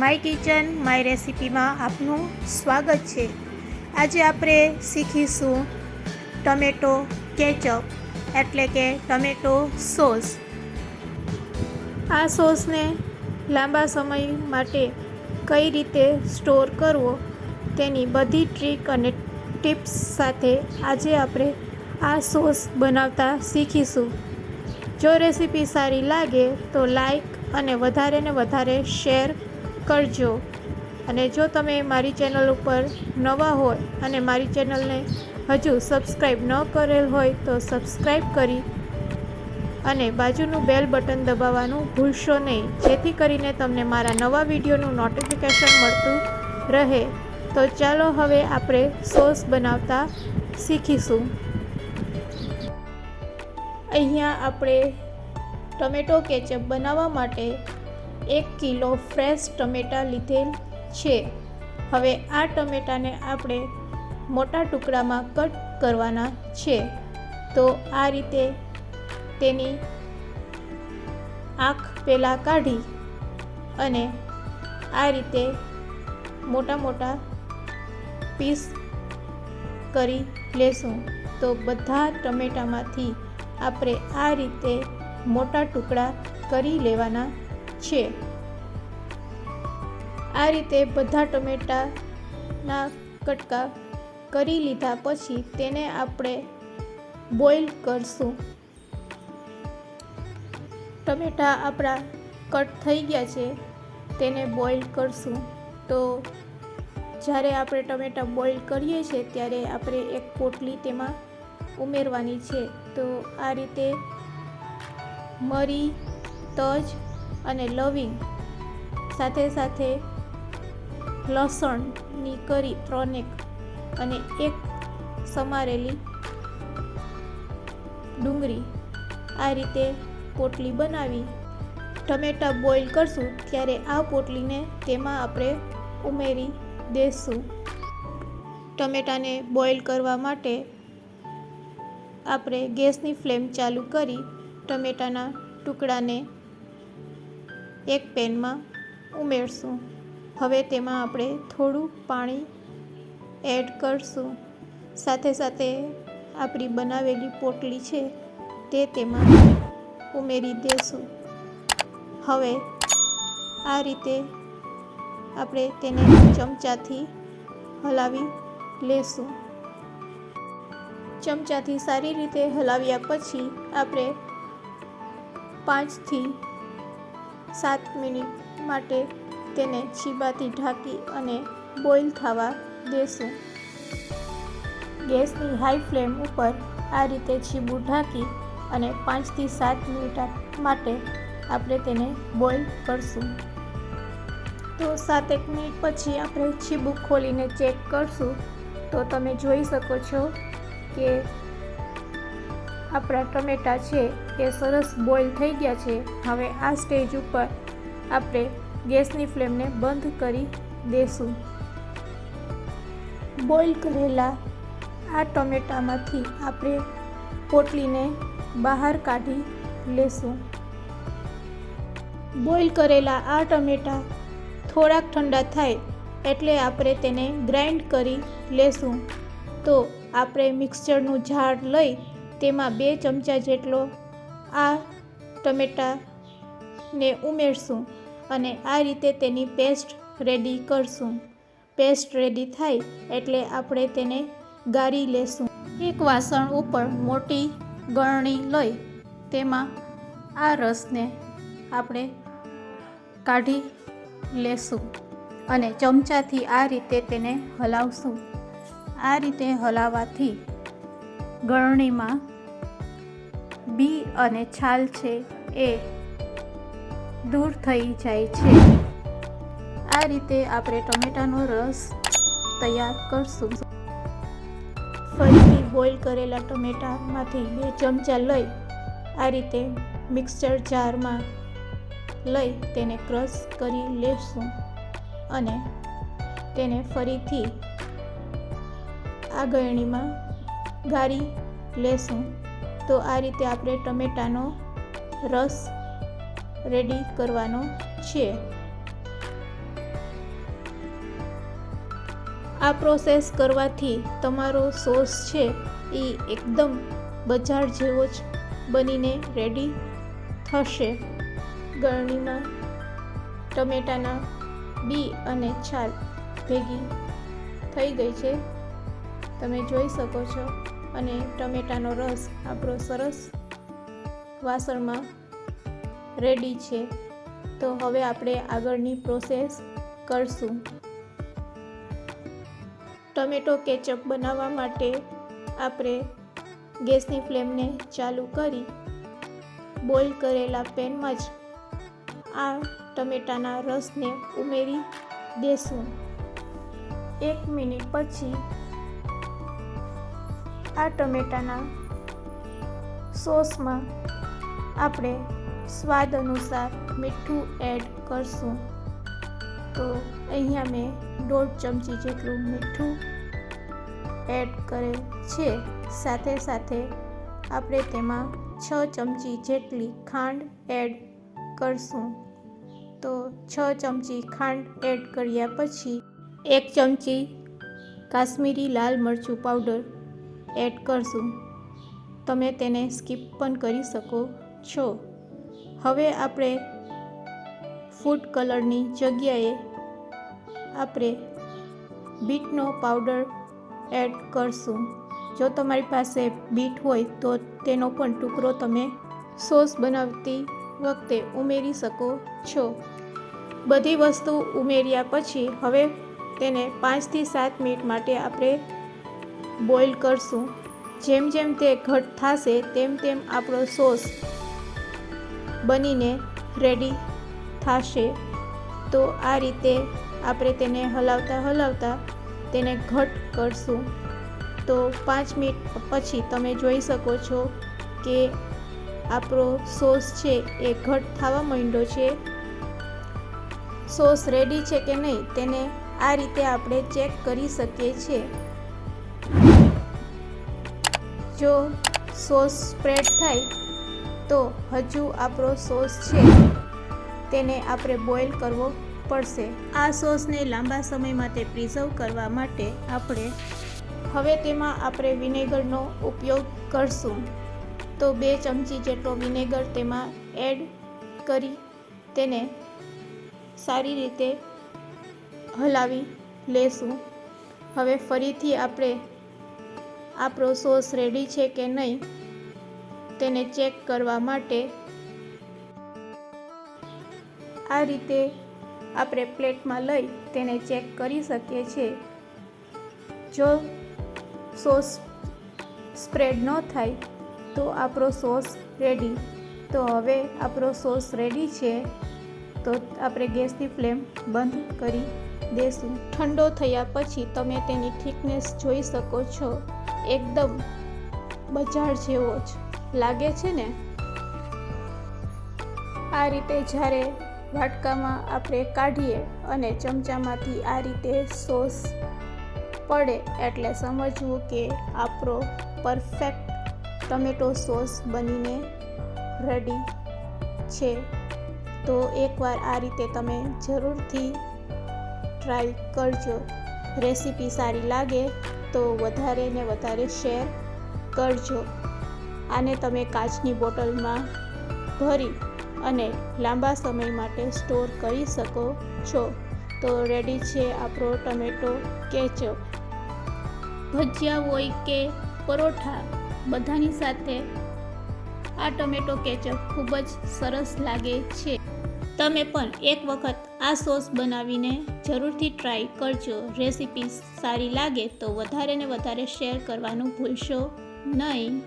My kitchen, my રેસિપીમાં આપનું સ્વાગત છે. આજે આપણે શીખીશું ટમેટો કેચઅપ, એટલે કે ટમેટો સોસ. આ સોસને લાંબા સમય માટે કઈ રીતે સ્ટોર કરવો તેની બધી ટ્રીક અને ટિપ્સ સાથે આજે આપણે આ સોસ બનાવતા શીખીશું. જો રેસીપી સારી લાગે તો લાઈક અને વધારે ને વધારે શેર કરજો. અને જો તમે મારી ચેનલ ઉપર નવા હોય અને મારી ચેનલને હજુ સબસ્ક્રાઈબ ન કરેલ હોય તો સબસ્ક્રાઈબ કરી અને બાજુનું બેલ બટન દબાવવાનું ભૂલશો નહીં. જેથી કરીને તમને મારા નવા વિડીયોનું નોટિફિકેશન મળતું રહે. તો ચાલો હવે આપણે સોસ બનાવતા શીખીશું. અહીંયા આપણે ટમેટો કેચઅપ બનાવવા માટે એક કિલો ફ્રેશ ટમેટાં લીધેલ છે. હવે આ ટમેટાને આપણે મોટા ટુકડામાં કટ કરવાના છે. તો આ રીતે તેની આંખ પહેલાં કાઢી અને આ રીતે મોટા મોટા પીસ કરી લેશું. તો બધા ટમેટામાંથી આપણે આ રીતે મોટા ટુકડા કરી લેવાના છે. આ રીતે બધા ટમેટાના કટકા કરી લીધા પછી તેને આપણે બોઇલ કરશું. ટમેટા આપણા કટ થઈ ગયા છે, તેને બોઇલ કરશું. તો જ્યારે આપણે ટમેટા બોઇલ કરીએ છીએ, ત્યારે આપણે એક પોટલી તેમાં ઉમેરવાની છે. તો આ રીતે મરી, તજ અને લવિંગ સાથે સાથે લસણની કરી ત્રણેક અને એક સમારેલી ડુંગળી આ રીતે પોટલી બનાવી. ટમેટાં બોઇલ કરશું ત્યારે આ પોટલીને તેમાં આપણે ઉમેરી દેશું. ટમેટાને બોઇલ કરવા માટે આપણે ગેસની ફ્લેમ ચાલુ કરી ટમેટાના ટુકડાને એક પેનમાં ઉમેરશું. હવે તેમાં આપણે થોડું પાણી એડ કરશું. સાથે સાથે આપણી બનાવેલી પોટલી છે તે તેમાં ઉમેરી દેશું. હવે આ રીતે આપણે તેને ચમચાથી હલાવી લેશું. ચમચાથી સારી રીતે હલાવ્યા પછી આપણે પાંચથી સાત મિનિટ માટે તેને છીબાથી ઢાંકી અને બોઇલ થવા દેશું. ગેસની હાઈ ફ્લેમ ઉપર આ રીતે છીબું ઢાંકી અને પાંચથી સાત મિનિટ માટે આપણે તેને બોઇલ કરશું. તો સાતેક મિનિટ પછી આપણે છીબું ખોલીને ચેક કરશું. તો તમે જોઈ શકો છો કે આપણા ટમેટા છે એ સરસ બોઇલ થઈ ગયા છે, હવે આ સ્ટેજ ઉપર આપણે ગેસની ફ્લેમને બંધ કરી દેશું. બોઇલ કરેલા આ ટમેટામાંથી આપણે પોટલીને બહાર કાઢી લેશું. બોઇલ કરેલા આ ટમેટા થોડાક ઠંડા થાય એટલે આપણે તેને ગ્રાઇન્ડ કરી લેશું. તો આપણે મિક્સરનું ઝાડ લઈ તેમાં બે ચમચા જેટલો આ ટમેટાને ઉમેરશું અને આ રીતે તેની પેસ્ટ રેડી કરશું. પેસ્ટ રેડી થાય એટલે આપણે તેને ગાળી લેશું. એક વાસણ ઉપર મોટી ગળણી લઈ તેમાં આ રસને આપણે કાઢી લેશું અને ચમચાથી આ રીતે તેને હલાવશું. આ રીતે હલાવવાથી ગળણીમાં બી અને છાલ છે એ દૂર થઈ જાય છે. આ રીતે આપણે ટમેટાનો રસ તૈયાર કરશું. ફરીથી બોઇલ કરેલા ટમેટામાંથી બે ચમચા લઈ આ રીતે મિક્સચર જારમાં લઈ તેને ક્રશ કરી લેશું અને તેને ફરીથી આગળણીમાં ગાળી લેશું. તો આ રીતે આપણે ટમેટાનો રસ રેડી કરવાનો છે. આ પ્રોસેસ કરવાથી તમારો સોસ છે એ એકદમ બજાર જેવો જ બનીને રેડી થશે. ગળણીમાં ટમેટાના બી અને છાલ ભેગી થઈ ગઈ છે. તમે જોઈ શકો છો. અને ટમેટાનો રસ આપણો સરસ વાસણમાં રેડી છે. તો હવે આપણે આગળની પ્રોસેસ કરશું. ટમેટો કેચઅપ બનાવવા માટે આપણે ગેસની ફ્લેમને ચાલુ કરી બોઇલ કરેલા પેનમાં જ આ ટમેટાના રસને ઉમેરી દેશું. એક મિનિટ પછી આ ટમેટાના સોસમાં આપણે સ્વાદ અનુસાર મીઠું એડ કરશું. તો અહીંયા મેં દોઢ ચમચી જેટલું મીઠું એડ કરેલ છે. સાથે સાથે આપણે તેમાં છ ચમચી જેટલી ખાંડ એડ કરશું. તો છ ચમચી ખાંડ એડ કર્યા પછી એક ચમચી કાશ્મીરી લાલ મરચું પાવડર એડ કરશું. તમે તેને સ્કીપ પણ કરી શકો છો. હવે આપણે ફૂડ કલરની જગ્યાએ આપણે બીટનો પાવડર એડ કરશું. જો તમારી પાસે બીટ હોય તો તેનો પણ ટુકડો તમે સોસ બનાવતી વખતે ઉમેરી શકો છો. બધી વસ્તુ ઉમેર્યા પછી હવે તેને પાંચથી સાત મિનિટ માટે આપણે બોઇલ કરશું. જેમ જેમ તે ઘટ થશે, તેમ તેમ આપણો સોસ બનીને રેડી થશે. તો આ રીતે આપણે તેને હલાવતા હલાવતા તેને ઘટ કરશું. તો પાંચ મિનિટ પછી તમે જોઈ શકો છો કે આપણો સોસ છે એ ઘટ થવા માંડ્યો છે. સોસ રેડી છે કે નહીં, તેને આ રીતે આપણે ચેક કરી શકીએ છીએ. જો સોસ સ્પ્રેડ થાય, તો હજુ આપણો સોસ છે, તેને આપણે બોઇલ કરવો પડશે. આ સોસને લાંબા સમય માટે પ્રિઝર્વ કરવા માટે આપણે હવે તેમાં આપણે વિનેગરનો ઉપયોગ કરશું. તો બે ચમચી જેટલો વિનેગર તેમાં એડ કરી તેને સારી રીતે હલાવી લેશું. હવે ફરીથી આપણે આપણો સોસ રેડી છે કે નહીં, તેને ચેક કરવા માટે આ રીતે આપણે પ્લેટમાં લઈ તેને ચેક કરી શકીએ છીએ. જો સોસ સ્પ્રેડ ન થાય, તો આપણો સોસ રેડી તો હવે આપણો સોસ રેડી છે, તો આપણે ગેસની ફ્લેમ બંધ કરી દેશું ઠંડો થયા પછી તમે તેની થિકનેસ જોઈ શકો છો. એકદમ બજાર જેવો જ લાગે છે ને? આ રીતે જ્યારે વાટકામાં આપણે કાઢીએ અને ચમચામાંથી આ રીતે સોસ પડે એટલે સમજવું કે આપણો પરફેક્ટ ટમેટો સોસ બનીને રેડી છે. તો એકવાર આ રીતે તમે જરૂરથી ટ્રાય કરજો. રેસીપી સારી લાગે તો વધારે ને વધારે શેર કરજો. આને તમે કાચની બોટલમાં ભરી અને લાંબા સમય માટે સ્ટોર કરી શકો છો. તો રેડી છે આપણો ટમેટો, કેચઅપ. ભજીયા હોય કે પરોઠા, બધાની સાથે આ ટમેટો, કેચઅપ ખૂબ જ સરસ લાગે છે. તમે પણ એક વખત આ સોસ બનાવીને જરૂરથી ટ્રાય કરજો. રેસીપી સારી લાગે તો વધારે ને વધારે શેર કરવાનું ભૂલશો નહીં.